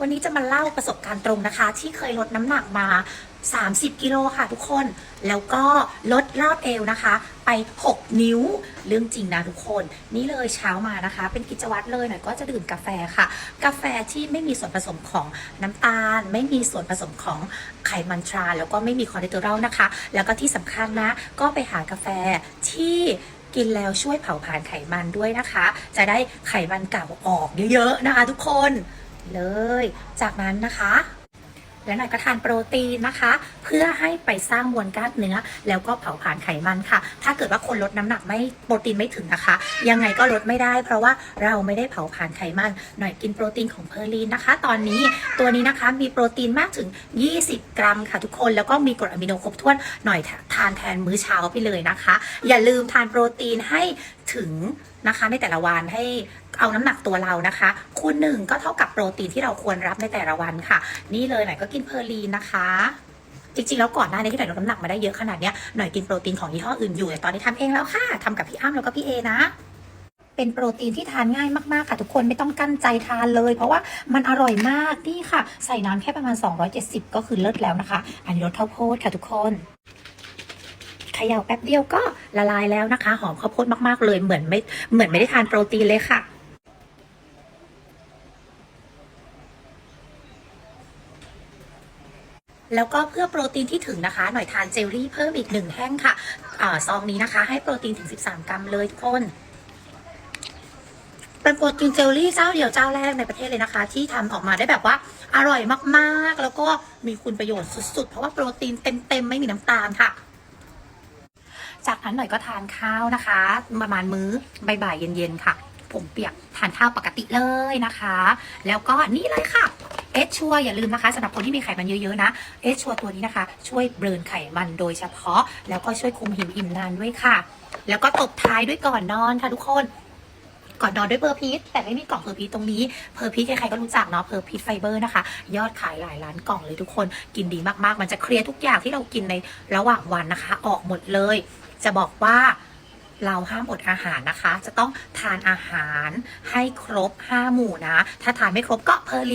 วันนี้จะมาเล่าประสบการณ์ตรงนะคะ ที่เคยลดน้ำหนักมา 30 กิโลค่ะทุกคน แล้วก็ลดรอบเอวนะคะ ไป 6 นิ้ว เรื่องจริงนะทุกคน นี่เลยเช้ามานะคะ เป็นกิจวัตรเลยหน่อยก็จะดื่มกาแฟค่ะ กาแฟที่ไม่มีส่วนผสมของน้ำตาล ไม่มีส่วนผสมของไขมันทรานแล้วก็ไม่มีคอเลสเตอรอลนะคะ แล้วก็ที่สำคัญนะ ก็ไปหากาแฟที่กินแล้วช่วยเผาผลาญไขมันด้วยนะคะ จะได้ไขมันเก่าออกเยอะๆนะคะ ทุกคน เลย จากนั้นนะคะแล้วหน่อยก็ทานโปรตีนนะคะ เพื่อให้ไปสร้างมวลกล้ามเนื้อ แล้วก็เผาผลาญไขมันค่ะ ถ้าเกิดว่าคนลดน้ำหนักไม่โปรตีนไม่ถึงนะคะ ยังไงก็ลดไม่ได้ เพราะว่าเราไม่ได้เผาผลาญไขมัน หน่อยกินโปรตีนของเพอร์ลีนนะคะ ตอนนี้ตัวนี้นะคะมีโปรตีนมากถึง 20 กรัมค่ะทุกคนแล้วก็มีกรดอะมิโนครบถ้วนหน่อยทานแทนมื้อเช้าไปเลยนะคะ อย่าลืมทานโปรตีนให้ ถึงนะคะในแต่ละวันให้เอาน้ำหนักตัวเรานะคะคูณหนึ่งก็เท่ากับโปรตีนที่เราควรรับในแต่ละวันค่ะ นี่เลยหน่อยก็กินเพอร์ลีนนะคะจริงๆ แล้วก่อนหน้านี้ที่หน่อยลดน้ำหนักมาได้เยอะขนาดเนี้ยหน่อยกินโปรตีนของยี่ห้ออื่นอยู่แต่ตอนนี้ทำเองแล้วค่ะทำกับพี่อ้ำแล้วก็พี่เอนะเป็นโปรตีนที่ทานง่ายมากๆ ค่ะทุกคนไม่ต้องกั้นใจทานเลย เพราะว่ามันอร่อยมากนี่ค่ะ ใส่น้ำแค่ประมาณ 270 ก็คือเลิศแล้วนะคะ อันนี้รสข้าวโพดค่ะทุกคน เขย่าแป๊บเดียวก็ละลายแล้วนะคะ หอมข้าวโพดมากๆเลยเหมือนไม่เหมือนไม่ได้ทานโปรตีนเลยค่ะแล้วก็เพื่อโปรตีนที่ถึงนะคะ หน่อยทานเจลลี่เพิ่มอีกหนึ่งแท่งค่ะอซองนี้นะคะ ให้โปรตีนถึง 13 กรัมเลยทุกคน เป็นโปรตีนเจลลี่เจ้าเดียวเจ้าแรกในประเทศเลยนะคะ ที่ทำออกมาได้แบบว่าอร่อยมากๆ แล้วก็มีคุณประโยชน์สุดๆ เพราะว่าโปรตีนเต็มๆ ไม่มีน้ำตาลค่ะ จากนั้นหน่อยก็ทานข้าวนะคะ ประมาณมื้อบ่ายๆเย็นๆค่ะ ผมเปียกทานข้าวปกติเลยนะคะ แล้วก็นี่เลยค่ะเอชชัวอย่าลืมนะคะสำหรับคนที่มีไขมันเยอะๆนะเอชชัวตัวนี้นะคะ ช่วยเบิร์นไขมันโดยเฉพาะ แล้วก็ช่วยคุมหิวอิ่มนานด้วยค่ะ แล้วก็ตบท้ายด้วยก่อนนอนค่ะทุกคนก่อนนอนด้วยเพอร์พีทแต่ไม่มีกล่องเพอร์พีทตรงนี้เพอร์พีทใครๆก็รู้จักเนาะเพอร์พีทไฟเบอร์นะคะ ยอดขายหลายล้านกล่องเลยทุกคน กินดีมากๆ มันจะเคลียร์ทุกอย่างที่เรากินในระหว่างวันนะคะ ออกหมดเลย จะบอกว่าเราห้ามอดอาหารนะคะ จะต้องทานอาหารให้ครบ 5 หมู่นะ ถ้าทานไม่ครบก็เพอร์